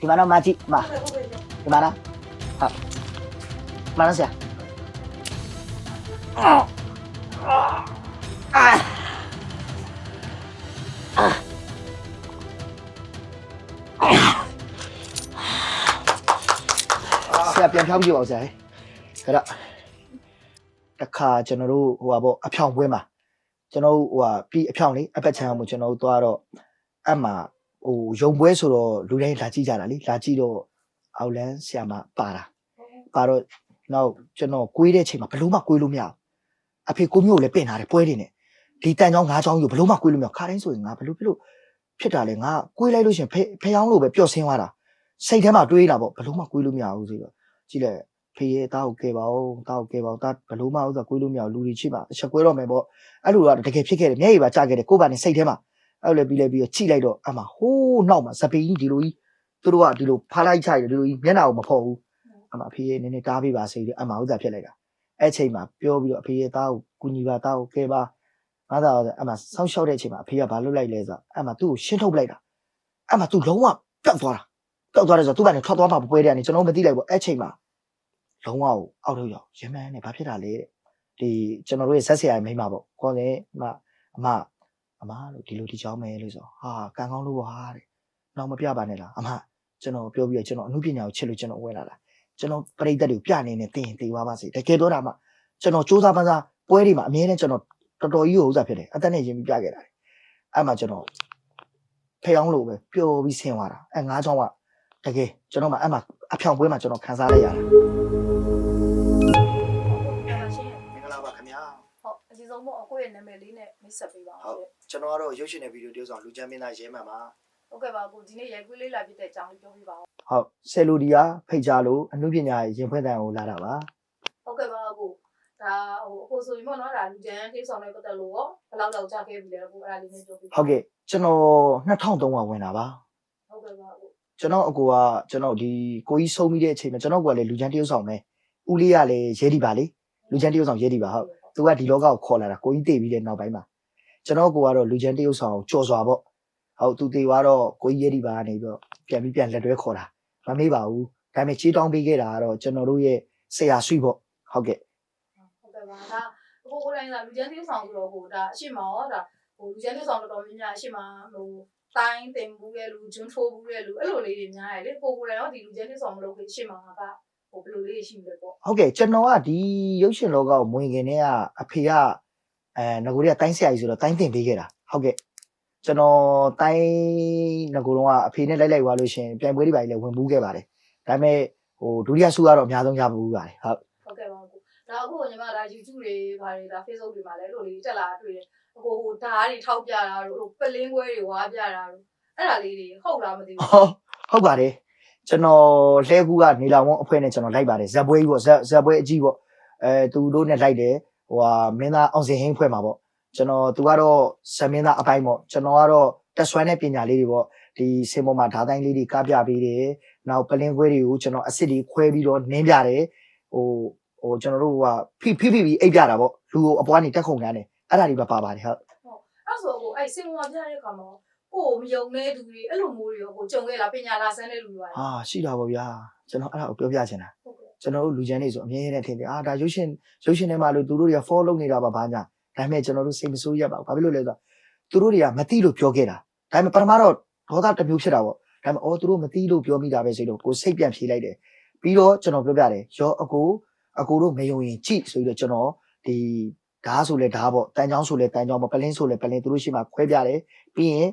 ဒီမှာတော့မကြည့်မဒီမှာနော်ဟုတ်မနော်ဆရာအာအာဆရာပြန်ဖြောင်းပြပါဦးဆရာခရတခါကျွန်တော်တို့ဟိုပါပေါ့အဖြောင်ပွဲမှာကျွန်တော်တို့ဟိုဟာပြီးအဖြောင်လေးအပတ်ချမ်းမှုကျွန်တော်တို့သွားတော့အမှ ဟိုရုံပွဲဆိုတော့လူတိုင်းလာကြည့်ကြတာလေလာကြည့်တော့အောက်လန်းဆရာမပါတာပါတော့နောက်ကျွန်တော်ကွေးတဲ့ချိန်မှာဘလို့မှကွေးလို့မရဘူးအဖေကိုမျိုးကိုလည်းပင့်ထားတယ်ပွဲတွေနဲ့ဒီတန်ချောင်းငါးချောင်းယူဘလို့မှကွေးလို့မရဘူးခါတိုင်းဆိုရင်ငါဘလို့ဖြစ်လို့ဖြစ်တာလဲငါကွေးလိုက်လို့ရှရင်ဖေဖေယောင်းလို့ပဲပျော့ဆင်းသွားတာစိတ်ထဲမှာတွေးလာပေါ့ဘလို့မှကွေးလို့မရဘူးဆိုတော့ကြည့်လိုက်ဖေရဲ့တားကိုကဲပါဦးတားကိုကဲပါဦးတားဘလို့မှဥစ္စာကွေးလို့မရဘူးလူတွေချိပါအချက်ကွဲတော့မယ်ပေါ့အဲ့လိုတော့တကယ်ဖြစ်ခဲ့တယ်မျက်ရည်ပါကျခဲ့တယ်ကိုယ့်ဘာနဲ့စိတ်ထဲမှာ အဲ့လိုလည်းပြီးလဲပြီးတော့ချိလိုက်တော့အမှဟိုးနောက်မှာစပင်းကြီးဒီလိုကြီးသူတို့ကဒီလိုဖားလိုက်ချိုက်တယ်ဒီလိုကြီးမျက်နှာကိုမဖော်ဘူးအမှအဖေရဲ့နည်းနည်းတားပေးပါစေတယ်အမှဥစ္စာဖြစ်လိုက်တာအဲ့ချိန်မှာပြောပြီးတော့အဖေရဲ့တားကိုကူညီပါတားကိုကဲပါငါသာအမှဆောင်းလျှောက်တဲ့အချိန်မှာအဖေကဘာလုပ်လိုက်လဲဆိုတော့အမှသူ့ကိုရှင်းထုတ်ပလိုက်တာအမှသူလုံးဝပျောက်သွားတာပျောက်သွားတယ်ဆိုတော့သူ့ဘာနဲ့ထွက်သွားမှာပွဲတဲ့ကနေကျွန်တော်မသိလိုက်ဘူးအဲ့ချိန်မှာလုံးဝအောက်ထုတ်ရောက်ရမန်းနဲ့ဘာဖြစ်တာလဲတဲ့ဒီကျွန်တော်တို့ရဲ့ဇက်ဆရာရဲ့မိန်းမပေါ့ခေါ်တယ်အမအမ အမလို့ဒီလိုဒီကြောင်းမယ်လို့ဆိုဟာကံကောင်းလို့ပါတဲ့နောက်မပြပါနဲ့လားအမကျွန်တော်ပြောပြီးတော့ကျွန်တော်အမှုပညာကိုချစ်လို့ကျွန်တော်ဝင်လာတာကျွန်တော်ပရိသတ်တွေကိုပြနေနေတင်တေပါပါစေတကယ်တော့ဒါမှကျွန်တော်စူးစမ်းပန်းစားပွဲတွေမှာအမြဲတမ်းကျွန်တော်တော်တော်ကြီးကိုဥစားဖြစ်တယ်အသက်နဲ့ရင်းပြီးပြခဲ့တာအဲ့မှာကျွန်တော်ဖေအောင်လို့ပဲပျော်ပြီးဆင်းသွားတာအဲ့ငါးချောင်းကတကယ်ကျွန်တော်မှအဲ့မှာအဖြောင်ပွဲမှာကျွန်တော်ခံစားလိုက်ရတာပြန်ပါရှင်မင်္ဂလာပါခင်ဗျာဟုတ်အစီဆုံးမို့အကိုရဲ့နာမည်လေးနဲ့မိတ်ဆက်ပေးပါဟုအောင်တ်ရှင် ကျွန်တော်ကတော့ရုပ်ရှင်တဲ့ဗီဒီယိုတယောက်ဆောင်လူချမ်းမင်းသားရဲမှန်ပါဟုတ်ကဲ့ပါကိုဒီနေ့ရိုက်ကွေးလေးလာပြတဲ့အကြောင်းလေးပြောပြပါအောင်ဟုတ်ဆယ်လူဒီယာဖိတ်ကြားလို့အမှုပညာရင်ဖွင့်တန်ကိုလာတာပါဟုတ်ကဲ့ပါကိုဒါဟိုအကိုဆိုရင်ပေါ့နော်ဒါလူကျန်းတိဆောင်နဲ့ပတ်သက်လို့ရောဘယ်လောက်တော့ကြာခဲ့ပြီလဲကိုအဲ့ဒါလေးနဲ့ပြောပြပါဟုတ်ကဲ့ကျွန်တော်2003ကဝင်တာပါဟုတ်ကဲ့ပါကိုကျွန်တော်အကူကကျွန်တော်ဒီကိုကြီးဆုံးပြီးတဲ့အချိန်မှာကျွန်တော်ကလည်းလူချမ်းတယောက်ဆောင်ပဲဦးလေးကလည်းရဲဒီပါလေလူချမ်းတယောက်ဆောင်ရဲဒီပါဟုတ်သူကဒီလောကကိုခေါ်လာတာကိုကြီးတည်ပြီးတဲ့နောက်ပိုင်းမှာ ကျွန်တော်ကိုကတော့လူချမ်းတယောက်ဆောင်ကြော်စွာပေါ့ဟုတ်သူတည်သွားတော့ကိုကြီးရဲဒီပါကနေပြီးတော့ပြန်ပြီးပြန်လက်တွဲခေါ်တာမမေးပါဘူးဒါပေမဲ့ချေးတောင်းပေးခဲ့တာကတော့ကျွန်တော်တို့ရဲ့ဆရာဆွေပေါ့ဟုတ်ကဲ့ဟုတ်ကဲ့ပါဒါအကိုကိုယ်တိုင်ကလူကျန်းတိဆောင်ဆိုတော့ဟိုဒါအရှိမရောဒါဟိုလူကျန်းတိဆောင်တော်တော်များများအရှိမဟိုတိုင်းတင်ဘူးရဲ့လူဂျွန်းထိုးဘူးရဲ့လူအဲ့လိုလေးတွေများတယ်လေကိုကိုယ်တိုင်ရောဒီလူကျန်းတိဆောင်မလုပ်ခင်အရှိမကဟိုဘယ်လိုလေးတွေရှိမလဲပေါ့ဟုတ်ကဲ့ကျွန်တော်ကဒီရုပ်ရှင်လောကကိုမဝင်ခင်တည်းကအဖေက အဲငကိုတွေကတိုင်းဆရာကြီးဆိုတော့တိုင်းတင်ပေးခဲ့တာဟုတ်ကဲ့ကျွန်တော်တိုင်းငကိုတော့ကအဖေနဲ့လိုက်လိုက်သွားလို့ရှရင်ပြိုင်ပွဲတွေပါလည်းဝင်ဘူးခဲ့ပါတယ်ဒါပေမဲ့ဟိုဒုတိယဆုကတော့အများဆုံးရဘူးပါတယ်ဟုတ်ဟုတ်ကဲ့ပါကိုဒါအခုညီမဒါ YouTube တွေဘာတွေဒါ Facebook တွေမှာလည်းလို့လေးတက်လာတွေ့တယ်အခုဟိုဓာတ်တွေထောက်ပြတာတို့ဟိုပလင်းပွဲတွေဝါပြတာတို့အဲ့ဒါလေးတွေဟုတ်လားမသိဘူးဟုတ်ဟုတ်ပါတယ်ကျွန်တော်လှဲကူကနေလာဝန်းအဖွဲ့နဲ့ကျွန်တော်လိုက်ပါတယ်ဇက်ပွဲကြီးပေါ့ဇက်ဇက်ပွဲအကြီးပေါ့အဲသူတို့နဲ့လိုက်တယ် ဟိုဟာမင်းသားအောင်စင်ဟင်းဖွဲ့မှာပေါ့ကျွန်တော်သူကတော့ဇမင်းသားအပိုင်းပေါ့ကျွန်တော်ကတော့တက်ဆွမ်းတဲ့ပညာလေးတွေပေါ့ဒီစင်ပေါ်မှာဓာတ်တိုင်းလေးတွေကပြပေးတယ်နောက်ပလင်းခွဲတွေကိုကျွန်တော်အစ်စ်တွေခွဲပြီးတော့နင်းပြတယ်ဟိုဟိုကျွန်တော်တို့ကဖိဖိဖိပြီးအိပ်ပြတာပေါ့လူကိုအပွားနေတက်ခုံခံတယ်အဲ့ဒါတွေပဲပါပါတယ်ဟုတ်အဲ့ဆိုကိုအဲ့စင်မောပြတဲ့အခါမှာကိုမယုံတဲ့သူတွေအဲ့လိုမျိုးတွေရောကိုကြုံခဲ့လားပညာလာဆန်းတဲ့လူတွေပါဟာရှိတာပေါ့ဗျာကျွန်တော်အဲ့ဒါကိုပြောပြချင်တာဟုတ်ကဲ့ ကျွန်တော်တို့လူချမ်းနေဆိုအမြဲတမ်းထင်တယ်အာဒါရုပ်ရှင်ရုပ်ရှင်ထဲမှာလို့သူတို့တွေက follow လုပ်နေတာပါဘာညာဒါပေမဲ့ကျွန်တော်တို့စိတ်မဆိုးရပါဘူးဘာဖြစ်လို့လဲဆိုတော့သူတို့တွေကမသိလို့ပြောခဲ့တာဒါပေမဲ့ပထမတော့ဒေါသတစ်မျိုးဖြစ်တာပေါ့ဒါပေမဲ့အော်သူတို့မသိလို့ပြောမိတာပဲဆိုတော့ကိုစိတ်ပြန်ဖြေလိုက်တယ်ပြီးတော့ကျွန်တော်ပြောပြတယ်ရောအကိုအကိုတို့မယုံရင်ကြည့်ဆိုပြီးတော့ကျွန်တော်ဒီဓာတ်ဆိုလဲဓာတ်ပေါ့တန်ချောင်းဆိုလဲတန်ချောင်းပေါ့ပလင်းဆိုလဲပလင်းသူတို့ရှိမှခွဲပြတယ်ပြီးရင်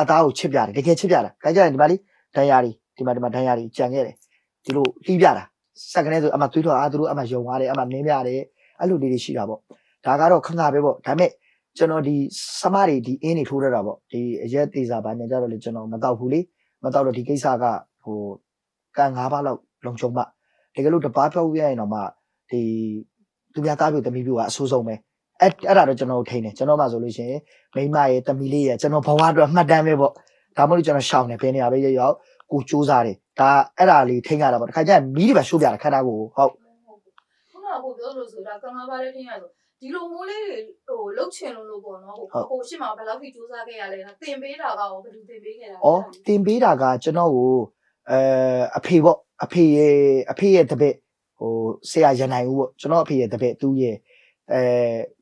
အသားကိုချစ်ပြတယ်တကယ်ချစ်ပြတာဒါကြရင်ဒီမှာလေးဒဏ်ရာတွေဒီမှာဒီမှာဒဏ်ရာတွေကြံခဲ့တယ်ဒီလိုလှီးပြတာ စက်ကနေဆိုအမှသွေးထွက်အားသူတို့အမှယုံသွားတယ်အမှနင်းပြတယ်အဲ့လိုလေးတွေရှိတာပေါ့ဒါကတော့ခဏပဲပေါ့ဒါပေမဲ့ကျွန်တော်ဒီစမတွေဒီအင်းတွေထိုးရတာပေါ့ဒီအရက်သေးစာဘာညာကြတော့လေကျွန်တော်မတော့ဘူးလေမတော့တော့ဒီကိစ္စကဟိုကန်၅ပါးလောက်လုံချုံပါတကယ်လို့တပားဖြောက်ပြရရင်တော့မှဒီသူများသားပြတမီးပြကအဆိုးဆုံးပဲအဲ့အဲ့ဒါတော့ကျွန်တော်ထိန်းတယ်ကျွန်တော်မှဆိုလို့ရှိရင်မိမရဲ့တမီးလေးရဲ့ကျွန်တော်ဘဝအတွက်မှတ်တမ်းပဲပေါ့ဒါမှမဟုတ်ကျွန်တော်ရှောင်တယ်ဘယ်နေရာပဲရောက်ရောက်ကိုစူးစားတယ် ဒါအဲ့ဒါလေးထိန်းရတာပေါ့တခါကျရင်မီးတွေပဲရှိုးပြတာခန္ဓာကိုယ်ဟုတ်ခုနကကိုပြောလို့ဆိုတာကံကားပါလေထင်ရဆိုဒီလိုမိုးလေးတွေဟိုလှုပ်ချင်လို့လို့ပေါ့နော်ဟိုဟိုရှစ်မှာဘယ်လောက်ထိစူးစမ်းခဲ့ရလဲတင်ပေးတာကရောဘယ်သူတင်ပေးခဲ့တာလဲ။အော်တင်ပေးတာကကျွန်တော်ကိုအဲအဖေပေါ့အဖေရဲ့အဖေရဲ့တပည့်ဟိုဆရာရန်နိုင်ဦးပေါ့ကျွန်တော်အဖေရဲ့တပည့်သူရဲ့အဲ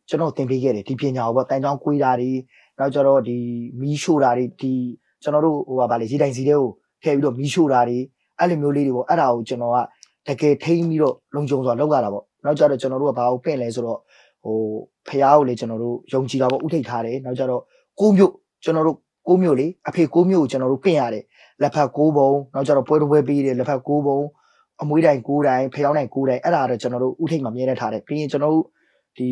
ကျွန်တော်သင်ပေးခဲ့တယ်ဒီပညာကိုပေါ့တန်ချောင်းကွေးတာတွေနောက်ကျတော့ဒီမီးရှို့တာတွေဒီကျွန်တော်တို့ဟိုပါဗာလေရေတိုင်စီတွေကို ထည့်ပြီးတော့မီးရှို့တာတွေအဲ့လိုမျိုးလေးတွေပေါ့အဲ့ဒါကိုကျွန်တော်ကတကယ်ထိန်းပြီးတော့လုံခြုံစွာလုပ်ရတာပေါ့နောက်ကျတော့ကျွန်တော်တို့ကဘာကိုပင့်လဲဆိုတော့ဟိုဖះကိုလေကျွန်တော်တို့ယုံကြည်တာပေါ့ဥထိတ်ထားတယ်နောက်ကျတော့ကိုးမျိုးကျွန်တော်တို့ကိုးမျိုးလေအဖေကိုးမျိုးကိုကျွန်တော်တို့ပင့်ရတယ်လက်ဖက်6ဘုံနောက်ကျတော့ပွဲတစ်ပွဲပြီးတယ်လက်ဖက်6ဘုံအမွေးတိုင်9တိုင်ဖျောင်းတိုင်9တိုင်အဲ့ဒါတော့ကျွန်တော်တို့ဥထိတ်မှာမြဲတမ်းထားတယ်ပြီးရင်ကျွန်တော်တို့ဒီ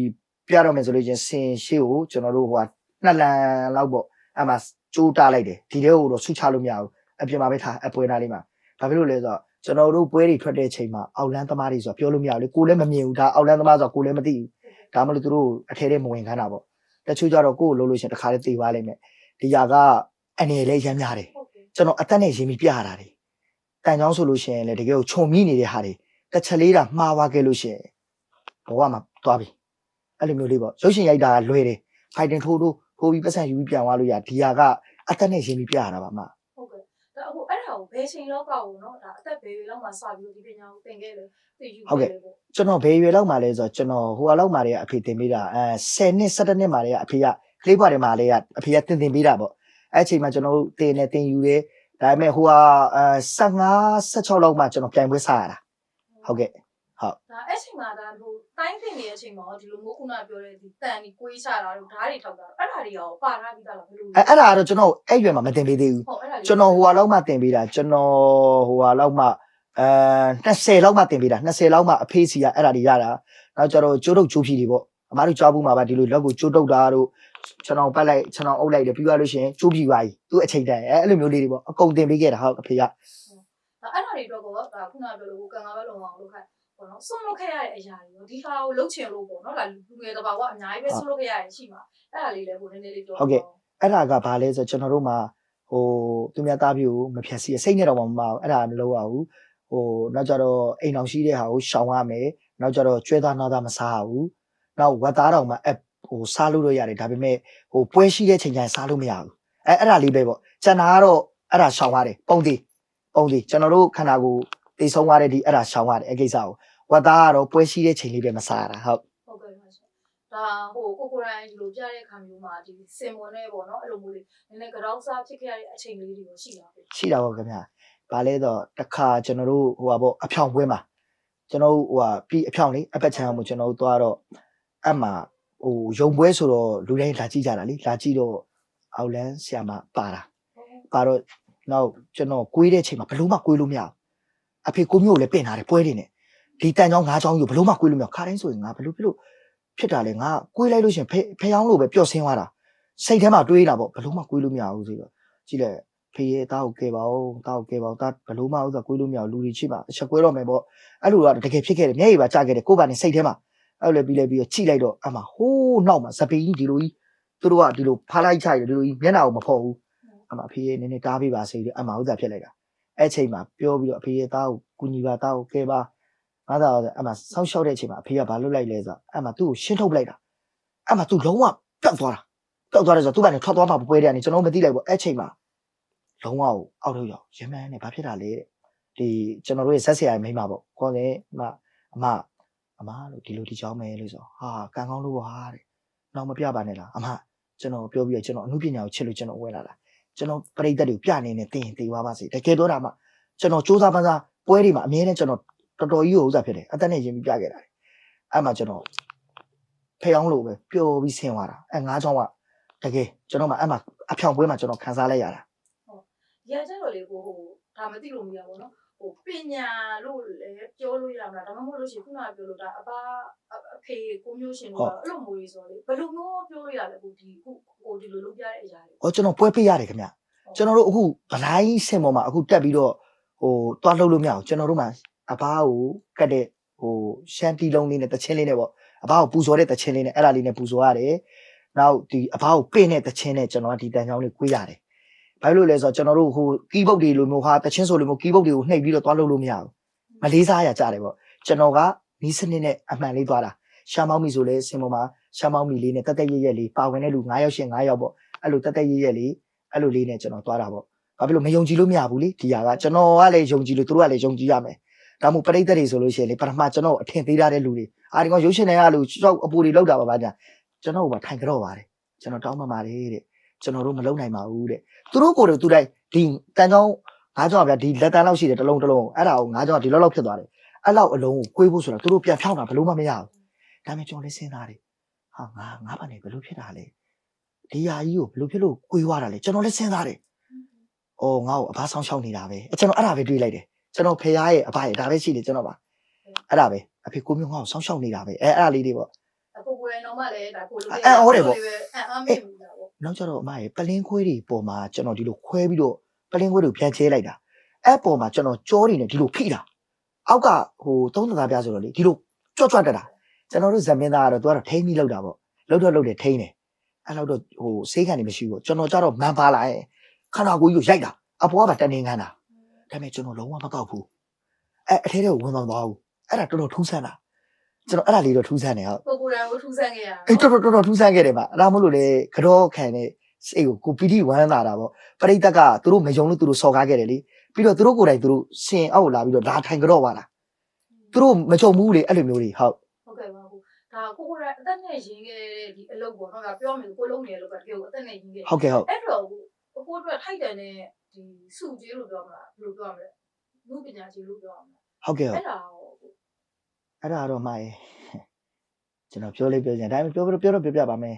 ပြတော့မယ်ဆိုလို့ချင်းစင်ရှေ့ကိုကျွန်တော်တို့ဟိုကနှစ်လန်လောက်ပေါ့အဲ့မှာကျိုးတားလိုက်တယ်ဒီတဲကိုတော့ဆုချလို့မရဘူး အပြင်မှာပဲထားအပွဲသားလေးမှာဘာဖြစ်လို့လဲဆိုတော့ကျွန်တော်တို့ပွဲတွေထွက်တဲ့ချိန်မှာအောက်လန်းသမားတွေဆိုတော့ပြောလို့မရဘူးလေကိုလည်းမမြင်ဘူးဒါအောက်လန်းသမားဆိုတော့ကိုလည်းမသိဘူးဒါမှမဟုတ်သူတို့အထဲထဲမဝင်ခန်းတာပေါ့တချို့ကြတော့ကိုယ်ကိုလို့လို့ရှရင်တစ်ခါလေးသေသွားလိမ့်မယ်ဒီຢာကအနေလေးရမ်းများတယ်ဟုတ်ကဲ့ကျွန်တော်အသက်နဲ့ရင်းပြီးပြရတာတွေတန်ချောင်းဆိုလို့ရှိရင်လေတကယ်ကိုခြုံမိနေတဲ့ဟာတွေတစ်ချက်လေးတာမှားသွားခဲ့လို့ရှိရင်ဘဝမှာသွားပြီအဲ့လိုမျိုးလေးပေါ့ရုပ်ရှင်ရိုက်တာကလွယ်တယ်ဖိုင်တင်ထိုးထိုးထိုးပြီးပတ်စံယူပြီးပြန်သွားလို့ရဒီဟာကအသက်နဲ့ရင်းပြီးပြရတာပါမဟုတ်ကဲ့ဒါအခုအဲ့ဒါ ကိုဘယ်ချိန်လောက်ကကိုနော်ဒါအသက်ဘယ်ရွယ်လောက်မှစပြီးဒီပညာကိုသင်ခဲ့လဲသိယူခဲ့လဲပေါ့ကျွန်တော်ဘယ်ရွယ်လောက်မှလဲဆိုတော့ကျွန်တော်ဟိုဟာလောက်မှတည်းကအဖေတင်ပေးတာအဲ10နှစ်17နှစ်မှတည်းကအဖေကကလေးဘွားတွေမှလည်းကအဖေကတင်တင်ပေးတာပေါ့အဲ့အချိန်မှာကျွန်တော်တို့တင်နေတင်ယူတယ်ဒါပေမဲ့ဟိုဟာအဲ15 16လောက်မှကျွန်တော်ပြန်ပွဲစားရတာဟုတ်ကဲ့ဒါအဲ့ချိန်မှာဒါဟို တိုင်းတင်နေတဲ့အချိန်မှာဒီလိုမျိုးခုနပြောတဲ့ဒီတန်ဒီကိုွေးချတာတို့ဓာတ်တွေထောက်တာတို့အဲ့ဒါတွေရောပါထားပြီးသားလားဘယ်လိုအဲအဲ့ဒါကတော့ကျွန်တော်အဲ့ရွယ်မှာမတင်ပေးသေးဘူးဟုတ်အဲ့ဒါလေးကျွန်တော်ဟိုဟာလောက်မှတင်ပေးတာကျွန်တော်ဟိုဟာလောက်မှအဲ20လောက်မှတင်ပေးတာ20လောက်မှအဖေးစီကအဲ့ဒါတွေရတာနောက်ကျတော့ကျိုးတုပ်ကျိုးဖြီတွေပေါ့အမားတို့ကြားဘူးမှာပါဒီလိုလက်ကိုကျိုးတုပ်တာတို့ကျွန်တော်ပတ်လိုက်ကျွန်တော်အုပ်လိုက်တယ်ပြီးသွားလို့ရှိရင်ကျိုးဖြီပါကြီးသူ့အချိန်တန်အဲအဲ့လိုမျိုးလေးတွေပေါ့အကုန်တင်ပေးခဲ့တာဟုတ်အဖေကဒါအဲ့ဒါတွေတော့ကောဒါခုနပြောလို့ကံကားပဲလုံအောင်လုပ်ခိုင်း ပေါ့နော်ဆွန့်လွတ်ခဲ့ရတဲ့အရာတွေရောဒီဟာကိုလှုပ်ချင်လို့ပေါ့နော်ဒါလူငယ်တဘာကအများကြီးပဲဆွန့်လွတ်ခဲ့ရရင်ရှိမှာအဲ့ဒါလေးလည်းဟိုနည်းနည်းလေးပြောအဲ့ဒါကဘာလဲဆိုတော့ကျွန်တော်တို့မှာဟိုသူများသားပြူကိုမဖြတ်စီစိတ်နဲ့တော့မမအောင်အဲ့ဒါမလုပ်ရဘူးဟိုနောက်ကြတော့အိမ်အောင်ရှိတဲ့ဟာကိုရှောင်ရမယ်နောက်ကြတော့ကျွဲသားနာသားမစားရဘူးနောက်ဝက်သားတော်မှာအဟိုစားလို့တော့ရတယ်ဒါပေမဲ့ဟိုပွဲရှိတဲ့ချိန်ကျရင်စားလို့မရဘူးအဲအဲ့ဒါလေးပဲပေါ့ကျန်တာကတော့အဲ့ဒါရှောင်ရတယ်ပုံသေးပုံသေးကျွန်တော်တို့ခန္ဓာကိုယ်တည်ဆုံးသွားတဲ့ဒီအဲ့ဒါရှောင်ရတယ်အဲ့ကိစ္စကို ဝက်သားကတော့ပွဲရှိတဲ့ချိန်လေးပဲမစားရတာဟုတ်ဟုတ်ကဲ့ပါရှင်ဒါဟိုကိုကိုရိုင်းဒီလိုပြတဲ့ခါမျိုးမှာဒီစင်မွန်နဲ့ပေါ့နော်အဲ့လိုမျိုးလေးနည်းနည်းကြောက်စားဖြစ်ခဲ့ရတဲ့အချိန်လေးတွေရောရှိတာပဲရှိတာပေါ့ခင်ဗျာ။ဘာလဲတော့တစ်ခါကျွန်တော်တို့ဟိုပါပေါ့အဖြောင်ပွဲမှာကျွန်တော်တို့ဟိုဟာပြီးအဖြောင်လေးအပတ်ချမ်းမှုကျွန်တော်တို့သွားတော့အမှဟိုရုံပွဲဆိုတော့လူတိုင်းလာကြည့်ကြတာလေလာကြည့်တော့အောက်လန်းဆီယာမပါတာပါတော့နောက်ကျွန်တော်ကွေးတဲ့ချိန်မှာဘလို့မှကွေးလို့မရဘူးအဖေကိုမျိုးကိုလည်းပင့်ထားတယ်ပွဲတွေနဲ့ ဒီတန်ချောင်းငါးချောင်းကြီးကိုဘလို့မှကွေးလို့မရဘူးခါတိုင်းဆိုရင်ငါဘလို့ဖြစ်လို့ဖြစ်တာလဲငါကွေးလိုက်လို့ရှရင်ဖေဖျောင်းလို့ပဲပျော့ဆင်းသွားတာစိတ်ထဲမှာတွေးလာပေါ့ဘလို့မှကွေးလို့မရဘူးဆိုတော့ကြည့်လိုက်ဖေးရဲ့တားကိုကဲပါဦးတားကိုကဲပါဦးတားဘလို့မဟုတ်ဆိုကွေးလို့မရဘူးလူတွေချိပါအချက်ကွဲတော့မယ်ပေါ့အဲ့လိုတော့တကယ်ဖြစ်ခဲ့တယ်မျက်ရည်ပါကျခဲ့တယ်ကိုယ့်ဘာနဲ့စိတ်ထဲမှာအဲ့လိုပြီးလဲပြီးတော့ချိလိုက်တော့အမှဟိုးနောက်မှာစပင်းကြီးဒီလိုကြီးသူတို့ကဒီလိုဖားလိုက်ချိုက်တယ်ဒီလိုကြီးမျက်နှာကိုမဖော်ဘူးအမှအဖေရဲ့နည်းနည်းတားပေးပါစေတယ်အမှဥစ္စာဖြစ်လိုက်တာအဲ့ချိန်မှာပြောပြီးတော့အဖေရဲ့တားကိုကူညီပါတားကိုကဲပါ ငါသာအမှဆောက်ရှောက်တဲ့အချိန်မှာအဖေကဘာလုပ်လိုက်လဲဆိုတော့အမှသူ့ကိုရှင်းထုတ်ပလိုက်တာအမှသူလုံးဝပျောက်သွားတာပျောက်သွားတယ်ဆိုတော့သူ့ဘာနဲ့ထွက်သွားမှာပွဲတဲ့ကနေကျွန်တော်မသိလိုက်ဘူးအဲ့ချိန်မှာလုံးဝအောက်ထုတ်ရောက်ရမန်းနဲ့ဘာဖြစ်တာလဲတဲ့ဒီကျွန်တော်တို့ရဲ့ဆက်ဆရာမိန်းမပေါ့ခေါ်တယ်အမအမအမလို့ဒီလိုဒီကြောင်းမယ်လို့ဆိုဟာကံကောင်းလို့ပါတဲ့နောက်မပြပါနဲ့လားအမကျွန်တော်ပြောပြီးတော့ကျွန်တော်အမှုပညာကိုချစ်လို့ကျွန်တော်ဝင်လာတာကျွန်တော်ပရိသတ်တွေကိုပြနေနေတင်တေသွားပါစေတကယ်တော့ဒါမှကျွန်တော်စူးစမ်းပန်းစားပွဲတွေမှာအမြဲတမ်းကျွန်တော် တော်တော်ကြီးကိုဥစားဖြစ်တယ်အသက်နဲ့ရင်ပြီးပြခဲ့တာအဲ့မှာကျွန်တော်ဖေအောင်လို့ပဲပျော်ပြီးဆင်းသွားတာအဲ့ငါးချောင်းကတကယ်ကျွန်တော်မှအဲ့မှာအဖြောင်ပွဲမှာကျွန်တော်ခံစားလိုက်ရတာရကြတော့လေကိုဟိုဒါမသိလို့မရဘူးနော်ဟိုပညာလို့လည်းပြောလို့ရမှာဒါမှမဟုတ်လို့ရှိရင်ခုနကပြောလို့ဒါအပါအဖေကိုမျိုးရှင်တို့အဲ့လိုမျိုးကြီးဆိုလေဘယ်လိုမျိုးပြောလို့ရလဲကိုဒီခုကိုဒီလိုလုပ်ပြတဲ့အရာတွေ။အော်ကျွန်တော်ပွဲပေးရတယ်ခင်ဗျ။ကျွန်တော်တို့အခုဗလိုင်းစင်ပေါ်မှာအခုတက်ပြီးတော့ဟိုတွားလှုပ်လို့မရအောင်ကျွန်တော်တို့မှာ အဘားကိုကတ်တဲ့ဟိုရှမ်းတီလုံးလေးနဲ့တချင်းလေးနဲ့ပေါ့အဘားကိုပူဇော်တဲ့တချင်းလေးနဲ့အဲ့ဒါလေးနဲ့ပူဇော်ရတယ်။နောက်ဒီအဘားကိုပင့်တဲ့တချင်းနဲ့ကျွန်တော်ကဒီတန်ချောင်းလေးကွေးရတယ်။ဘာလို့လဲဆိုတော့ကျွန်တော်တို့ဟိုကီးဘုတ်တွေလိုမျိုးဟာတချင်းဆိုလိုမျိုးကီးဘုတ်တွေကိုနှိပ်ပြီးတော့တွားလှုပ်လို့မရဘူး။မလေးစားရကြတယ်ပေါ့။ကျွန်တော်ကနီးစနစ်နဲ့အမှန်လေးသွားတာ။ရှာမောင်းမီဆိုလဲစင်ပေါ်မှာရှာမောင်းမီလေးနဲ့တက်တက်ရက်ရက်လေးပါဝင်တဲ့လူ9ယောက်ရှင်9ယောက်ပေါ့။အဲ့လိုတက်တက်ရက်ရက်လေးအဲ့လိုလေးနဲ့ကျွန်တော်သွားတာပေါ့ဘာဖြစ်လို့မယုံကြည်လို့မရဘူးလေဒီဟာကကျွန်တော်ကလည်းယုံကြည်လို့သူတို့ကလည်းယုံကြည်ရမယ် ဒါမှမဟုတ်ပရိသတ်တွေဆိုလို့ရှိရင်လေပထမကျွန်တော်အထင်သေးထားတဲ့လူတွေအာဒီကောင်ရုပ်ရှင်တွေကလူကြောက်အပူတွေလောက်တာပါဗျာကျွန်တော်ကထိုင်ကြတော့ပါတယ်ကျွန်တော်တောင်းပန်ပါတယ်တဲ့ကျွန်တော်တို့မလုံနိုင်ပါဘူးတဲ့သူတို့ကိုယ်တော့သူတိုင်းဒီတန်ချောင်းငါးကြောင်ဗျာဒီလက်တန်းလောက်ရှိတယ်တစ်လုံးတစ်လုံးအဲ့ဒါကိုငါးကြောင်ဒီလောက်လောက်ဖြစ်သွားတယ်အဲ့လောက်အလုံးကိုကိုွေးဖို့ဆိုတာသူတို့ပြန်ဖြောင်းတာဘယ်လို့မှမရဘူးဒါပေမဲ့ကျွန်တော်လေးစဉ်းစားတယ်ဟာငါငါဘာနေဘယ်လို့ဖြစ်တာလဲဒီဟာကြီးကိုဘယ်လို့ဖြစ်လို့ကိုွေးသွားတာလဲကျွန်တော်လည်းစဉ်းစားတယ်။အော်ငါ့ကိုအဘဆောင်းရှောက်နေတာပဲ။ကျွန်တော်အဲ့ဒါပဲတွေးလိုက်တယ်။ ကျွန်တော်ဖေရားရဲ့အဘရဲ့ဒါပဲရှိတယ်ကျွန်တော်ပါ။အဲ့ဒါပဲအဖေကိုမျိုးငါ့ကိုဆောင်းရှောက်နေတာပဲ။အဲအဲ့ဒါလေးတွေပေါ့အခုကိုယ်တိုင်တော့မှလည်းဒါကိုလိုအဲ့ဟောတယ်ပေါ့အံ့အားမိမိတာပေါ့။နောက်ကျတော့အမရဲ့ပလင်းခွေးတွေပေါ်မှာကျွန်တော်ဒီလိုခွဲပြီးတော့ပလင်းခွေးတွေပြန်ချဲလိုက်တာ။အဲ့ပေါ်မှာကျွန်တော်ကြောတွေနဲ့ဒီလိုဖိတာ။အောက်ကဟိုသုံးသသားပြဆိုတော့လေဒီလိုကြွတ်ကြွတ်တက်တာ။ကျွန်တော်တို့ဇမင်းသားကတော့သူကတော့ထိမ့်ပြီးလောက်တာပေါ့။လောက်တော့လောက်တယ်ထိမ့်တယ်။အဲ့လောက်တော့ဟိုစေးခံနေမရှိဘူးပေါ့။ကျွန်တော်ကြတော့မန်ပါလာရင်ခန္ဓာကိုယ်ကြီးကိုရိုက်တာ။အပေါ်ကပါတန်နေခန်းတာ ဒါပေမဲ့ကျွန်တော်လုံးဝမကောက်ဘူးအဲအထဲထဲကိုဝင်မသွားဘူးအဲ့ဒါတော်တော်ထူးဆန်းတာကျွန်တော်အဲ့ဒါလေးတော့ထူးဆန်းတယ်ဟုတ်ကိုကိုယ်တိုင်ကိုထူးဆန်းခဲ့ရတာအေးတော်တော်တော်တော်ထူးဆန်းခဲ့တယ်ဗျအဲ့ဒါမို့လို့လေကတော့ခံတဲ့စိတ်ကိုကိုပီတိဝမ်းသာတာပေါ့ပရိသတ်ကသူတို့မယုံလို့သူတို့စော်ကားခဲ့တယ်လေပြီးတော့သူတို့ကိုယ်တိုင်သူတို့ရှင်အောက်ကိုလာပြီးတော့ဒါထိုင်ကြော့ပါလားသူတို့မကြုံဘူးလေအဲ့လိုမျိုးတွေဟုတ်ဟုတ်ကဲ့ပါဟုတ်ဒါကိုကိုယ်တိုင်အသက်နဲ့ရင်းခဲ့တဲ့ဒီအလုပ်ပေါ့နော်ဒါပြောမယ်ကိုလုံးနေတဲ့အလုပ်ကတကယ်ကိုအသက်နဲ့ရင်းခဲ့ဟုတ်ကဲ့ဟုတ်အဲ့တော့ ကိုကိုအတွက်ထိုက်တယ်နဲ့ဒီစုကြီးလို့ပြောမလားဘယ်လိုပြောမလဲလူပညာကြီးလို့ပြောမလားဟုတ်ကဲ့ဟုတ်အဲ့ဒါကိုအဲ့ဒါတော့မှားရဲ့ကျွန်တော်ပြောလေးပြောချင်တယ်ဒါပေမဲ့ပြောပြောတော့ပြောပြပါမယ်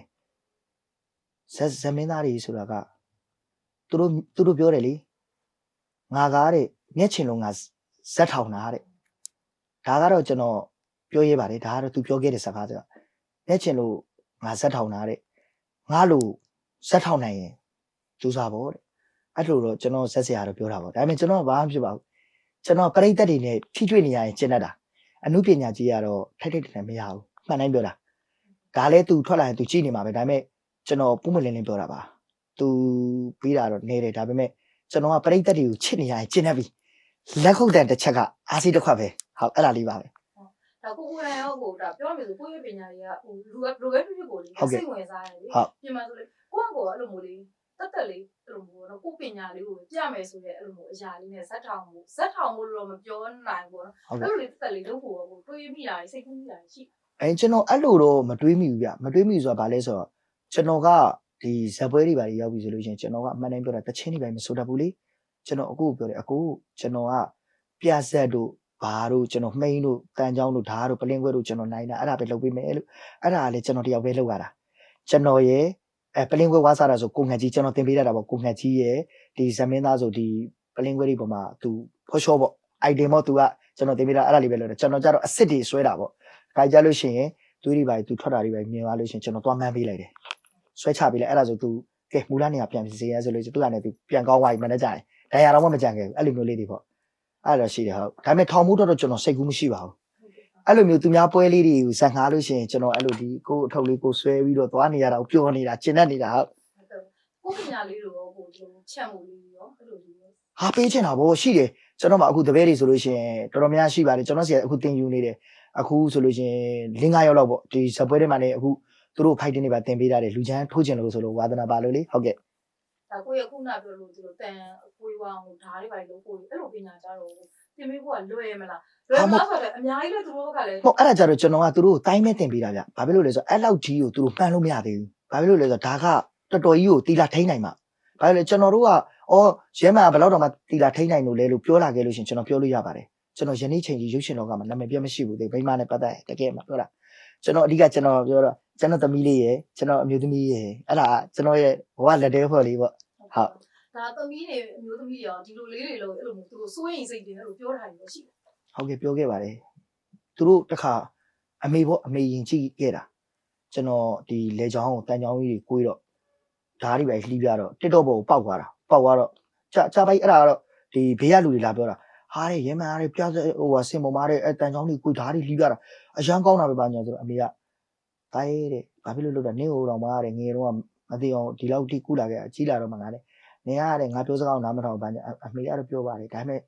ဇက်ဇမင်းသားတွေဆိုတာကသူတို့သူတို့ပြောတယ်လေငါကားတဲ့မျက်ချင်လုံးငါဇက်ထောင်တာတဲ့ဒါကတော့ကျွန်တော်ပြောရပါတယ်ဒါကတော့သူပြောခဲ့တဲ့စကားဆိုတော့မျက်ချင်လို့ငါဇက်ထောင်တာတဲ့ငါလို့ဇက်ထောင်နိုင်ရင် ကြိုးစားဖို့တဲ့အဲ့လိုတော့ကျွန်တော်ဇက်ဆရာတော့ပြောတာပေါ့ဒါပေမဲ့ကျွန်တော်ဘာမှမဖြစ်ပါဘူးကျွန်တော်ပရိသတ်တွေနဲ့ထိတွေ့နေရရင်ကျင့်တတ်တာ အမှုပညာကြီးကတော့ထိုက်ထိုက်တန်တန်မရဘူးမှန်တိုင်းပြောတာဒါလည်း तू ထွက်လာရင် तू ကြည့်နေမှာပဲဒါပေမဲ့ကျွန်တော်ပုံမလင်းလင်းပြောတာပါ तू ပြီးတာတော့နေတယ်ဒါပေမဲ့ကျွန်တော်ကပြိတ္တတွေကိုချစ်နေရရင်ကျင့်နေပြီလက်ခုပ်တန်တစ်ချက်ကအားစီးတစ်ခွက်ပဲဟုတ်အဲ့ဒါလေးပါပဲ ဒါကိုကိုယ်တိုင်ရောကိုဒါပြောမယ်ဆိုကိုယ့်ရဲ့ပညာတွေကဟိုလူကလူပဲဖြစ်ဖြစ်ကိုလေ ဟုတ်ကဲ့ စိတ်ဝင်စားတယ်လေ ဟုတ် ပြင်မှာဆိုလေကိုယ့်ကိုယ်ကအဲ့လိုမျိုးလေး တက်တက်လေးအဲ့လိုမျိုးတော့ကိုယ့်ပညာလေးကိုပြမယ်ဆိုတဲ့အဲ့လိုမျိုးအရာလေးနဲ့ဇက်ထောင်မှုဇက်ထောင်မှုလို့တော့မပြောနိုင်ဘူးနော်ဟုတ်အဲ့ကဲ့လိုလေးတက်တက်လေးလုပ်ဖို့ကိုတွေးမိတာစိတ်ကူးမိတာရှိအဲကျွန်တော်အဲ့လိုတော့မတွေးမိဘူးဗျမတွေးမိဘူးဆိုတာဘာလဲဆိုတော့ကျွန်တော်ကဒီဇက်ပွဲတွေပါရောက်ပြီဆိုလို့ရှိရင်ကျွန်တော်ကအမှန်တမ်းပြောတာတချင်းတွေပဲမဆိုတတ်ဘူးလေကျွန်တော်အခုပြောတယ်အခုကျွန်တော်ကပြဆက်တို့ဘာတို့ကျွန်တော်မှိန်းတို့တန်ချောင်းတို့ဓာတ်တို့ပလင်းခွဲတို့ကျွန်တော်နိုင်တာအဲ့ဒါပဲလုပ်ပေးမယ်လို့အဲ့ဒါကလည်းကျွန်တော်တယောက်ပဲလုပ်ရတာကျွန်တော်ရဲ့ အဲပလင်းခွဲဝါစားတာဆိုကိုငှက်ကြီးကျွန်တော်တင်ပေးရတာပေါ့ကိုငှက်ကြီးရဲ့ဒီဇမင်းသားဆိုဒီပလင်းခွဲတွေပေါ်မှာသူဖော်ရှော့ပေါ့ item ပေါ့သူကကျွန်တော်တင်ပေးတာအဲ့ဒါလေးပဲလုပ်တယ်ကျွန်တော်ကြတော့အစ်စ်တွေဆွဲတာပေါ့ခိုင်ကြလို့ရှိရင်သွေးတွေပါသူထွက်တာတွေပဲမြင်သွားလို့ရှိရင်ကျွန်တော်သွားမှန်းပေးလိုက်တယ်ဆွဲချပေးလိုက်အဲ့ဒါဆို तू ကဲမူလနေရာပြန်စီရဆိုလို့သူကလည်း तू ပြန်ကောင်းသွားပြီမနေ့ကျရင်ဒဏ်ရာတော့မကြံခဲ့ဘူးအဲ့လိုမျိုးလေးတွေပေါ့အဲ့တော့ရှိတယ်ဟုတ်ဒါပေမဲ့ထောင်မှုတော့ကျွန်တော်စိတ်ကူးမရှိပါဘူး အဲ့လိုမျိုးသူများပွဲလေးတွေကိုဇက်ငားလို့ရှိရင်ကျွန်တော်အဲ့လိုဒီကိုယ်အထုပ်လေးကိုဆွဲပြီးတော့သွားနေရတာကိုပျော်နေတာကျင်တတ်နေတာဟုတ်ကိုယ့်ပညာလေးတွေရောကိုဒီချက်မှုလေးရောအဲ့လိုလေးရောဟာပေးချင်တာဗောရှိတယ်ကျွန်တော်မှအခုတပည့်တွေဆိုလို့ရှိရင်တော်တော်များရှိပါတယ်ကျွန်တော်စီကအခုတင်ယူနေတယ်အခုဆိုလို့ရှိရင်လင်းကားရောက်တော့ဗောဒီဇပွဲတွေမှာလည်းအခုသူတို့ဖိုက်တင်တွေပါတင်ပေးထားတယ်လူချမ်းထိုးချင်လို့ဆိုလို့ဝါသနာပါလို့လေဟုတ်ကဲ့ဒါကိုယ့်ရဲ့ခုနပြောလို့ဒီလိုတန်အကွေးဝအောင်ဓာတ်တွေပါလို့ကိုယ်အဲ့လိုပညာကြတော့ တင်ပေးဖို့ကလွယ်မလားလွယ်မလားဆိုတော့အများကြီးလည်းသူတို့ကလည်းဟုတ်အဲ့ဒါကြတော့ကျွန်တော်ကသူတို့ကိုတိုင်းမဲ့တင်ပေးတာဗျဘာဖြစ်လို့လဲဆိုတော့အဲ့လောက်ကြီးကိုသူတို့မှန်းလို့မရသေးဘူးဘာဖြစ်လို့လဲဆိုတော့ဒါကတော်တော်ကြီးကိုတီလာထိန်းနိုင်မှာဘာဖြစ်လဲကျွန်တော်တို့ကအော်ရဲမှန်ကဘယ်တော့မှတီလာထိန်းနိုင်လို့လဲလို့ပြောလာခဲ့လို့ရှရင်ကျွန်တော်ပြောလို့ရပါတယ်ကျွန်တော်ယနေ့ချိန်ကြီးရုပ်ရှင်တော်ကမှနာမည်ပြတ်မရှိဘူးလေဘိမနဲ့ပတ်သက်တကယ်မှပြောတာကျွန်တော်အဓိကကျွန်တော်ပြောတော့ကျွန်တော်သမီးလေးရယ်ကျွန်တော်အမျိုးသမီးရယ်အဲ့ဒါကျွန်တော်ရဲ့ဘဝလက်တဲဖွဲ့လေးပေါ့ဟုတ် ဒါသမီးတွေအမျိုးသမီးတွေရောဒီလိုလေးတွေလို့အဲ့လိုမျိုးသူတို့စိုးရင်စိတ်တွေအဲ့လိုပြောထားတယ်ရှိတယ်ဟုတ်ကဲ့ပြောခဲ့ပါတယ်သူတို့တခါအမေပေါ့အမေရင်ကြည့်ခဲ့တာကျွန်တော်ဒီလေချောင်းကိုတန်ချောင်းကြီးကိုကိုွေးတော့ဓာတ်တွေပဲလှီးပြတော့တစ်တော့ဘောကိုပောက်သွားတာပောက်သွားတော့ကြာကြာပိုက်အဲ့ဒါကတော့ဒီဘေးကလူတွေလာပြောတာဟာတဲ့ရဲမှန်ဟာတဲ့ပြစဟိုဟာစင်ပေါ်မှာတဲ့အဲတန်ချောင်းကြီးကိုွေးဓာတ်တွေလှီးပြတာအရန်ကောင်းတာပဲပါညာဆိုတော့အမေကတိုင်းတဲ့ဘာဖြစ်လို့လုပ်တာနင်းဟိုတော့မှာတဲ့ငယ်တော့မသိအောင်ဒီလောက်ထိကူလာခဲ့အကြီးလာတော့မှငါတဲ့ နေရတဲ့ငါပြောစကားကိုနားမထောင်ဘာညာအမေကတော့ပြောပါတယ်ဒါပေမဲ့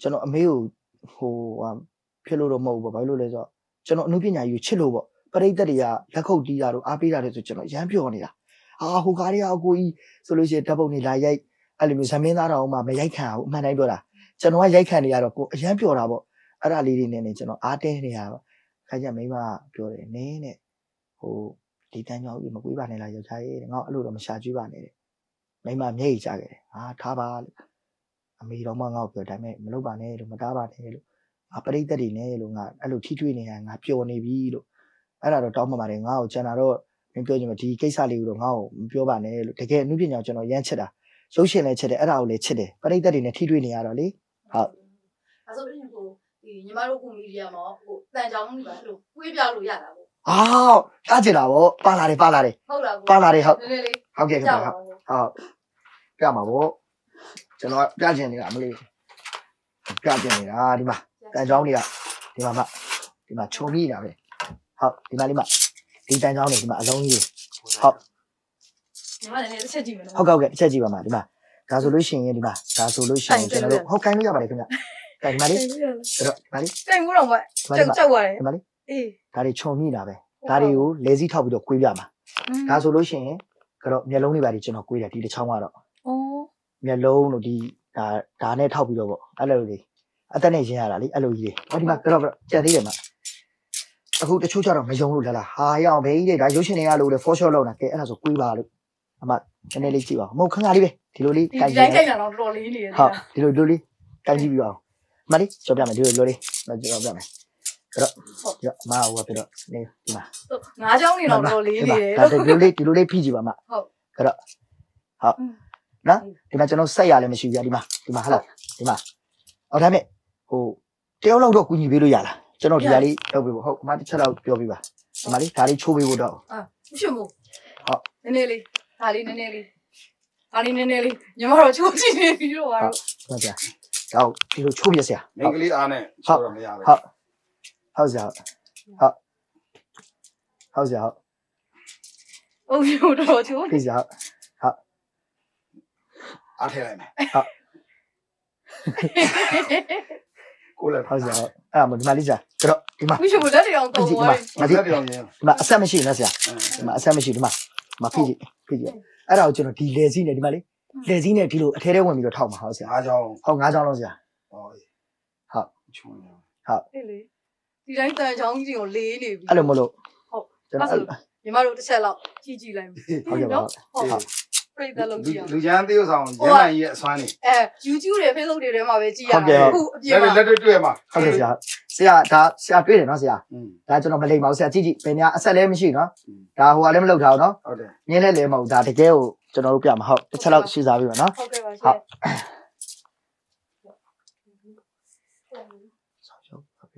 ကျွန်တော်အမေကိုဟိုဟာဖြစ်လို့တော့မဟုတ်ဘူးပေါ့ဘာလို့လဲဆိုတော့ကျွန်တော်အမှုပညာယူချစ်လို့ပေါ့ပရိသတ်တွေကလက်ခုပ်တီးတာတို့အားပေးတာတွေဆိုကျွန်တော်ရမ်းပြောနေတာအာဟိုကားတွေကအကိုကြီးဆိုလို့ရှိရင်ဓာတ်ပုံတွေလာရိုက်အအဲ့လိုမျိုးဇမင်းသားတော်မှမရိုက်ခံအောင်အမှန်တိုင်းပြောတာကျွန်တော်ကရိုက်ခံနေရတော့ကိုအရန်ပြောတာပေါ့အဲ့ဒါလေးတွေနဲ့နေကျွန်တော်အားတင်းနေရတော့ခါကျမိမပြောတယ်နင်းတဲ့ဟိုဒီတန်းကြောင်ကြီးမကွေးပါနဲ့လားယောက်ျားရဲ့တဲ့ငါအဲ့လိုတော့မရှာကျွေးပါနဲ့တဲ့ မိမမျက်ရည်ကျခဲ့တယ်ဟာထားပါလို့အမေတော်မငါ့ကိုပြောဒါပေမဲ့မလုပ်ပါနဲ့လို့မတားပါနဲ့လို့ငါပရိသတ်တွေနဲ့လို့ငါအဲ့လိုထိတွေ့နေရငါပျော်နေပြီလို့အဲ့ဒါတော့တောင်းပန်ပါတယ်ငါ့ကိုကျန်တာတော့မင်းပြောချင်မဒီကိစ္စလေးကိုတော့ငါ့ကိုမပြောပါနဲ့လို့တကယ်အမှုပညာကိုကျွန်တော်ရမ်းချစ်တာရုပ်ရှင်လည်းချစ်တယ်အဲ့ဒါကိုလည်းချစ်တယ်ပရိသတ်တွေနဲ့ထိတွေ့နေရတော့လေဟုတ်အဲဆိုရင်ကိုဒီညီမတို့ကိုမီဒီယာမှာဟိုတန်ကြောင်မှုပါလို့တွေးပြလို့ရတာပေါ့အာကြားချင်တာဗောပါလာတယ်ပါလာတယ်ဟုတ်လားကိုပါလာတယ်ဟုတ်နည်းနည်းလေးဟုတ်ကဲ့ခင်ကြောဗျာက်ဟုတ်ပါဘူး ဟုတ်ပြမှာဗောကျွန်တော်ကပြချင်နေတာမလို့ပြချင်နေတာဒီမှာတန်ချောင်းတွေကဒီမှာမဒီမှာခြုံမိနေတာပဲဟုတ်ဒီမှာလေးမဒီတန်ချောင်းတွေဒီမှာအလုံးကြီးဟုတ်ညီမလည်းနည်းတစ်ချက်ကြည့်မယ်နော်ဟုတ်ကဲ့ဟုတ်ကဲ့တစ်ချက်ကြည့်ပါမှာဒီမှာဒါဆိုလို့ရှိရင်ဒီမှာဒါဆိုလို့ရှိရင်ကျွန်တော်တို့ဟုတ်ကိုင်းလို့ရပါတယ်ခင်ဗျကဲဒီမှာလေးအဲ့တော့ဒီမှာလေးတိုင်ဘူးတော့မဒီမှာကြောလေးက်ကြောက်ရတယ်ဒီမှာလေးအေးဒါတွေခြုံမိတာပဲဒါတွေကိုလဲစည်းထောက်ပြီးတော့ကွေးပြမှာဒါဆိုလို့ရှိရင် ကတော့မျက်လုံးတွေပါဒီကျွန်တော်ကွေးတယ်ဒီတစ်ချောင်းကတော့အော်မျက်လုံးတို့ဒီဒါဒါနဲ့ထောက်ပြီးတော့ပေါ့အဲ့လိုလေးအသက်နဲ့ရင်းရတာလေအဲ့လိုကြီးတွေဟောဒီမှာကတော့ကြံသေးတယ်မှာအခုတချို့ကျတော့မယုံလို့လာလာဟာရအောင်ဘေးကြီးတွေဒါရုပ်ရှင်တွေကလို့လေ for shot လောက်တာကဲအဲ့ဒါဆိုကွေးပါလို့အမနည်းနည်းလေးကြည့်ပါဦးမဟုတ်ခဏလေးပဲဒီလိုလေးဒီကြိုက်ဒီကြတိုင်းည့်ကြိုက်တာတော့တော်တော်လေးနေရတယ်ဟုတ်ဒီလိုဒီလိုလေးကြိုက်ကြည့်ပြီးပါဦးအမလေးကြောပြမယ်ဒီလိုလိုလေးတော့ကြောပြမယ်အဲ့ တော့ဒီအမဟိုကပြတော့နေဒီမှာငါးချောင်းနေတော့တော်တော်လေးနေတယ်ဒါဒီလိုလေးဒီလိုလေးဖိကြည့်ပါမဟုတ်အဲ့တော့ဟုတ်နော်ဒီမှာကျွန်တော်ဆက်ရလည်းမရှိဘူးဗျာဒီမှာဒီမှာဟဟလားဒီမှာအော်ဒါမဲ့ဟိုတယောက်လောက်တော့ကူညီပေးလို့ရလားကျွန်တော်ဒီဟာလေးလုပ်ပေးဖို့ဟုတ်အမတစ်ချက်လောက်ပြောပြပါဒီမှာလေးဒါလေးချိုးပေးဖို့တော့အာမရှိဘူးဟုတ်နည်းနည်းလေးဒါလေးနည်းနည်းလေးဒါလေးနည်းနည်းလေးညီမတို့ချိုးကြည့်နေပြီးတော့ပါတော့ဟုတ်ဗျာတော့ဒီလိုချိုးပြစရာမိန်းကလေးအားနဲ့ဆိုတော့မရဘူးဟုတ် ဟုတ်စရာဟုတ်ဟုတ်စရာဟုတ်ဟုတ်ပြီတော့ချိုးပြစရာဟုတ်အားထည့်လိုက်မယ်ဟုတ်ကိုလည်းဟုတ်စရာဟုတ်အဲ့ဒါမှဒီမှာလေးစရာကြတော့ဒီမှာမရှိဘူးလက်တွေအောင်ဖိတော့ကြည့်ဒီသွားမှာတယ်မဒီဒီပြောင်းရင်ဒီမှာအဆက်မရှိနဲ့ဆရာဒီမှာအဆက်မရှိဒီမှာဒီမှာဖိကြည့်ဖိကြည့်အဲ့ဒါကိုကျွန်တော်ဒီလေစည်းနဲ့ဒီမှာလေလေစည်းနဲ့ဒီလိုအထဲထဲဝင်ပြီးတော့ထောက်မှာဟုတ်ဆရာအားကြောင်းဟုတ်ငါးချောင်းလုံးဆရာဟောဟုတ်ချုံနေအေးလေ ဒီတိုင်းတန်ချောင်းကြီးကိုလေးနေပြီအဲ့လိုမလို့ဟုတ်ကျွန်တော်ညီမတို့တစ်ချက်လောက်ကြီးကြီးလိုက်ဟုတ်ကဲ့ပါဟုတ်ပြိတ္တလုံးကြည့်ရအောင်လူချမ်းသေုပ်ဆောင်ရဲမှန်ကြီးရဲ့အစွမ်းနေအဲ YouTube တွေ Facebook တွေထဲမှာပဲကြည့်ရအောင်အခုအပြင်မှာလက်တွေ့တွေ့မှာဟုတ်ကဲ့ဆရာဆရာဒါဆရာတွေ့တယ်နော်ဆရာဒါကျွန်တော်မလိမ္မာဘူးဆရာကြည့်ကြည့်ဘယ်များအဆက်လည်းမရှိနော်ဒါဟိုကလည်းမလောက်ထားဘူးနော်ဟုတ်တယ်မြင်းလည်းလည်းမဟုတ်ဒါတကယ်ကိုကျွန်တော်တို့ပြမှာဟုတ်တစ်ချက်လောက်ရှင်းစားပြီးပါနော်ဟုတ်ကဲ့ပါဆရာ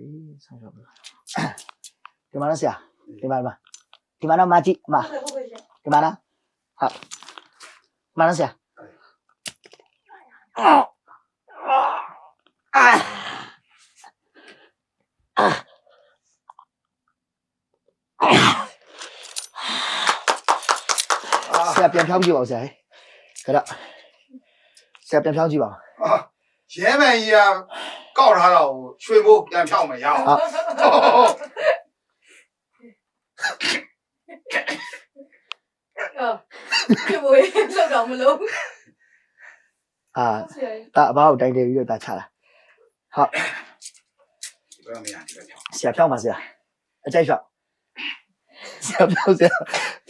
င်းရှောက်ပါပြီဆောင်းရှောက်ပါဒီမှာနော်ဆရာဒီမှာဒီမှာဒီမှာနော်မကြည့်အမဟုတ်ကဲ့ဟုတ်ကဲ့ရှင်ဒီမှာနော်ဟုတ်ဒီမှာနော်ဆရာဆရာပြန်ဖြောင်းကြည့်ပါဦးဆရာခရဆရာပြန်ဖြောင်းကြည့်ပါဦးရဲမန်ကြီးက ကောက်ထားတော့ရွှေဘိုးပြန်ဖြောင်းမယ်ရအောင်အော်ဒီဘွေးလောက်တော့မလို့အာဆရာဒါအဘောက်တိုင်တယ်ပြီးတော့ဒါချတာဟုတ်ဘယ်မရဒီပဲဖြောင်းဆရာဖြောင်းပါဆရာအကြိုက်ဖြောင်းဆရာဖြောင်းဆရာ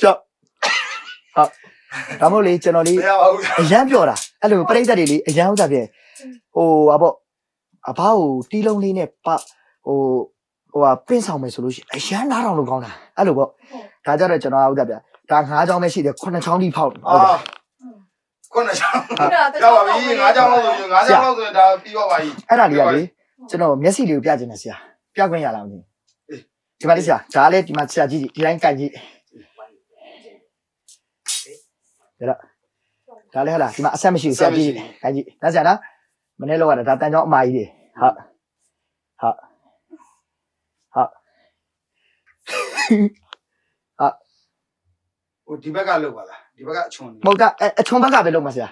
ဖြောင်းဟုတ်ဒါမို့လေကျွန်တော်လေးမရပါဘူးအရန်ပြောတာအဲ့လိုပြိတ္တတွေလေအရန်ဥစ္စာပြဟိုဟာပေါ့ အဘောက်ကိုတီးလုံးလေးနဲ့ပဟိုဟိုဟာပင့်ဆောင်မယ်ဆိုလို့ရှိရင်အရန်နားတော်လို့ကောင်းတာအဲ့လိုပေါ့ဒါကြတော့ကျွန်တော်ဥစ္စာပြဒါငါးချောင်းပဲရှိတယ်ခုနှစ်ချောင်းထိဖောက်တယ်ဟုတ်တယ်အာခုနကဟုတ်ကဲ့ကြောက်ပါပြီငါးကြောင်လို့ဆိုရင်ငါးကြောင်လို့ဆိုရင်ဒါပြီးတော့ပါပြီအဲ့ဒါလေးကလေကျွန်တော်မျက်စိလေးကိုပြချင်တယ်ဆရာပြခွင့်ရလားမသိအေးဘူးဒီမှာလေးဆရာဒါလည်းဒီမှာဆရာကြည့်ကြည့်ဒီတိုင်းကြိုက်ကြည့်ဒါဒါလည်းဟလာဒီမှာအဆက်မရှိဘူးဆရာကြည့်ကြည့်ကြိုက်ကြည့်ဒါဆရာနော်မနေ့လောက်ရတာဒါတန်ကြောင်းအမကြီးတွေ ဟုတ်ဟုတ်ဟုတ်ဟိုဒီဘက်ကလောက်ပါလားဒီဘက်ကအချွန်မဟုတ်ကအအချွန်ဘက်ကပဲလုံးပါဆရာ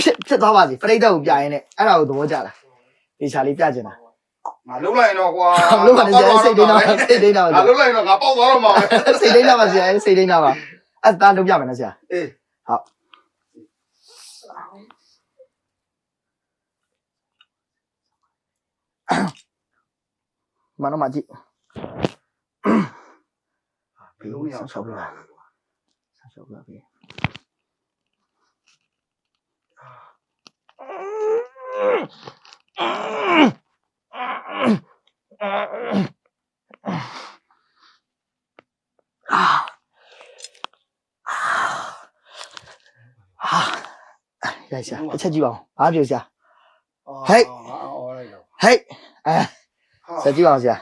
ဖြစ်ဖြစ်သွားပါစေပြိတ္တကိုပြရင်လည်းအဲ့ဒါကိုသဘောကျတာဒီချာလေးပြချင်တာငါလုံးလိုက်ရင်တော့ကွာလုံးပါနဲ့ဆရာစိတ်ဒိန်းတော့စိတ်ဒိန်းတော့ငါလုံးလိုက်ရင်တော့ငါပေါက်သွားတော့မှာပဲစိတ်ဒိန်းတော့ပါဆရာစိတ်ဒိန်းတော့ပါအဲ့ဒါလုံးပြမယ်နော်ဆရာအေး မနော်မကြည့်ဘယ်လိုရအောင်ဆောက်ပြတာလဲဆက်ရှောက်ပြပေးဟာရရှာတစ် ချက်ကြည့်ပါဦးဘာပြောစရာဟဲ့အော်လိုက်တော့ဟေးအဲဟာဆက်ကြည့်ပါဦးဆရာ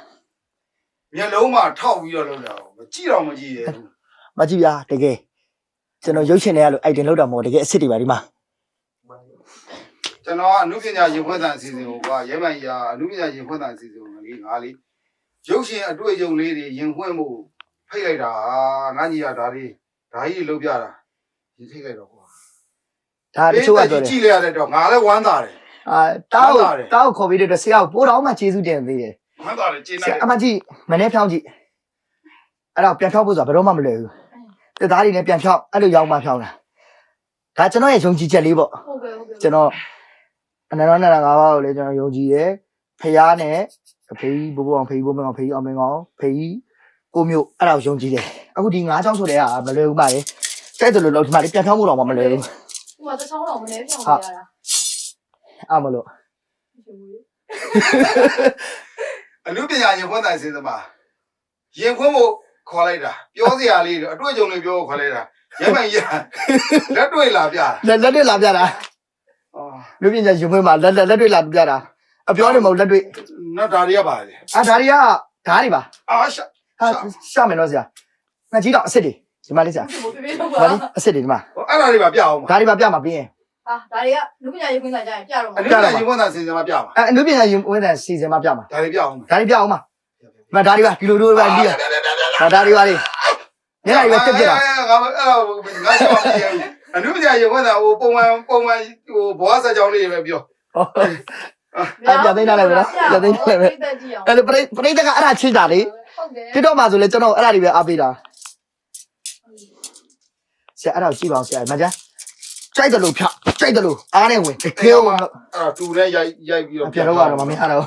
မျက်လုံးမှာထောက်ပြီးတော့လုပ်တာမကြည့်တော့မကြည့်ရဲ့မကြည့်ဗျာတကယ်ကျွန်တော်ရုပ်ရှင်တွေကလို့အိုက်တင်လောက်တာမဟုတ်တကယ်အစ်စ်တွေပါဒီမှာကျွန်တော်ကအနုပညာရင်ခွဲတန်အစီအစဉ်ကိုကရဲမှန်ကြီးကအနုပညာရင်ခွဲတန်အစီအစဉ်ကိုလေးငါလေးရုပ်ရှင်အတွေ့အကြုံလေးတွေရင်ခွဲမှုဖိတ်လိုက်တာငါညီကဒါလေးဒါကြီးလုပ်ပြတာရင်ထိတ်လိုက်တော့ကွာဒါတချို့ကပြောတယ်ကြည့်လိုက်ရတဲ့တော့ငါလည်းဝမ်းသာတယ် အာတောက်ဟုတ်ပါတယ်တောက်ခေါ်ပြီးတော့ဆရာကိုပိုးတော်မှကျေးဇူးတင်သေးတယ်ဝမ်းသာတယ်ကျင်းဆနေရာအမကြီးမနေ့ဖြောင်းကြည့်အဲ့တော့ပြန်ဖြောင်းဖို့ဆိုတာဘယ်တော့မှမလွယ်ဘူးတက်သားတွေနဲ့ပြန်ဖြောင်းအဲ့လိုရောက်မှဖြောင်းတာဒါကျွန်တော်ရဲ့ယုံကြည်ချက်လေးပေါ့ဟုတ်ကဲ့ဟုတ်ကဲ့ကျွန်တော်အနန္တနာငါးပါးကိုလည်းကျွန်တော်ယုံကြည်တယ်ဖယားနဲ့ဖေးဘိုးဘိုးအောင်ဖေးဘိုးမင်းအောင်ဖေးအောင်မင်းအောင်ဖေးကိုမျိုးအဲ့ဒါကိုယုံကြည်တယ်အခုဒီငါးချောင်းဆိုတဲ့ဟာမလွယ်ဘူးပါလေစိုက်တယ်လို့လို့ဒီမှာလေပြန်ဖြောင်းဖို့တော့မလွယ်ဘူးဟိုကတချောင်းတော့မနေပြောင်းရတာ အဲ့မလို့ရှင်ဘူးအနုပညာရင်ခွဲတန်အစီအစဉ်မှာရင်ခွဲမှုခေါ်လိုက်တာပြောစရာလေးတွေအတွေ့အကြုံလေးပြောခေါ်လိုက်တာရဲမှန်ကြီးကလက်တွေ့လာပြတာလက်လက်တွေ့လာပြတာအော်လူပညာရှင်ခွင့်မှာလက်လက်လက်တွေ့လာပြတာအပြောနေမဟုတ်လက်တွေ့နောက်ဒါတွေကပါလေအာဒါတွေကဓာတ်တွေပါအာရှာဟာရှာမယ်နော်ဆရာငါကြီးတော့အစ်စ်တွေဒီမှာလေးဆရာရှင်ဘူးပြေးတော့ဒီပါမှာလေးအစ်စ်တွေဒီမှာအဲ့ဒါတွေပါပြအောင်ပါဓာတ်တွေပါပြမှာပြီးရင် ဟာဒါတွေကလူပညာရေးခွင့်ဆိုင်ကြရင်ပြတော့အမှာနုပညာရင်ခွဲတန်အစီအစဉ်မှာပြပါအဲလူပညာရှင်ဝင်တဲ့စီစဉ်မှာပြမှာဒါတွေပြအောင်ပါဓာတ်တွေပြအောင်မှာဒီမှာဓာတ်တွေပါဒီလိုလိုပါပြီးရဓာတ်တွေပါလေးညနေပဲတက်ပြတာငါအဲ့ဒါငါရှောင်းပြရအနုပညာရင်ခွဲတန်ဟိုပုံမှန်ပုံမှန်ဟိုဘောဆက်ကြောင်းလေးပဲပြောအဲ့ပြသိနေတာလည်းပဲနော်ပြသိနေတာလည်းပဲတက်ကြည့်အောင်အဲ့လိုပရိပရိသတ်ကအဲ့ဒါချစ်တာလေဟုတ်တယ်တိတော့မှဆိုလေကျွန်တော်အဲ့ဒါတွေပဲအားပေးတာဆရာအဲ့ဒါကိုကြည့်ပါအောင်ဆရာမကြ ကြိုက်တယ်လို့ဖြတ်ကြိုက်တယ်လို့အားနဲ့ဝင်တကယ်ဝင်အဲ့ဒါတူနဲ့ရိုက်ရိုက်ပြီးတော့ပြန်တော့ရတော့မမရတော့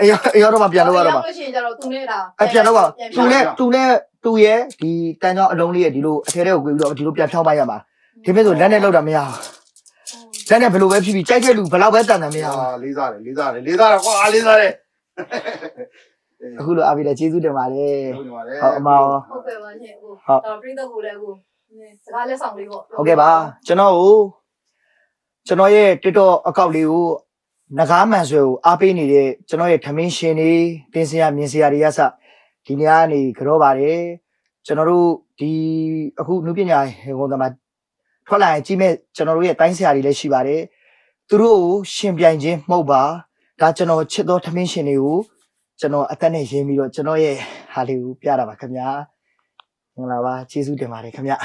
အေးအေးတော့မှပြန်လို့ရတော့မှလို့ရှိရင်ကျတော့သူနဲ့တာအပြန်တော့သူနဲ့သူနဲ့သူရဲ့ဒီတန်းချောင်းအလုံးလေးရဲ့ဒီလိုအထဲထဲကိုကြွေပြီးတော့ဒီလိုပြန်ဖြောင်းပါရမှာဒီမဲ့ဆိုလက်နဲ့လောက်တာမရဘူးလက်နဲ့ဘယ်လိုပဲဖြစ်ဖြစ်ကြိုက်တဲ့လူဘယ်လောက်ပဲတန်တယ်မရဘူးအာလေးစားတယ်လေးစားတယ်လေးစားတယ်ကွာလေးစားတယ်အခုလိုအားပေးတယ်ကျေးဇူးတင်ပါတယ်ဟုတ်ပါလေဟုတ်အမရောဟုတ်ကဲ့ပါရှင်ဟိုဟုတ်တော့ပြိတ္တကိုလည်းဟို စကားလက်ဆောင်လေးပေါ့ဟုတ်ကဲ့ပါကျွန်တော်ကိုကျွန်တော်ရဲ့ TikTok အကောင့်လေးကိုငကားမှန်ဆွဲကိုအားပေးနေတဲ့ကျွန်တော်ရဲ့ထမင်းရှင်တွေတင်စရာမြင်စရာတွေကစဒီနေရာကနေကြောပါတယ်ကျွန်တော်တို့ဒီအခုနုပညာဟေကုန်းသမားထွက်လာရင်ကြီးမဲ့ကျွန်တော်တို့ရဲ့တိုင်းဆရာတွေလည်းရှိပါတယ်သူတို့ကိုရှင်ပြိုင်ခြင်းမဟုတ်ပါဒါကျွန်တော်ချစ်သောထမင်းရှင်တွေကိုကျွန်တော်အသက်နဲ့ရင်းပြီးတော့ကျွန်တော်ရဲ့ဟာလေးကိုပြတာပါခင်ဗျာ မင်္ဂလာပါကျေးဇူးတင်ပါတယ်ခင်ဗျာ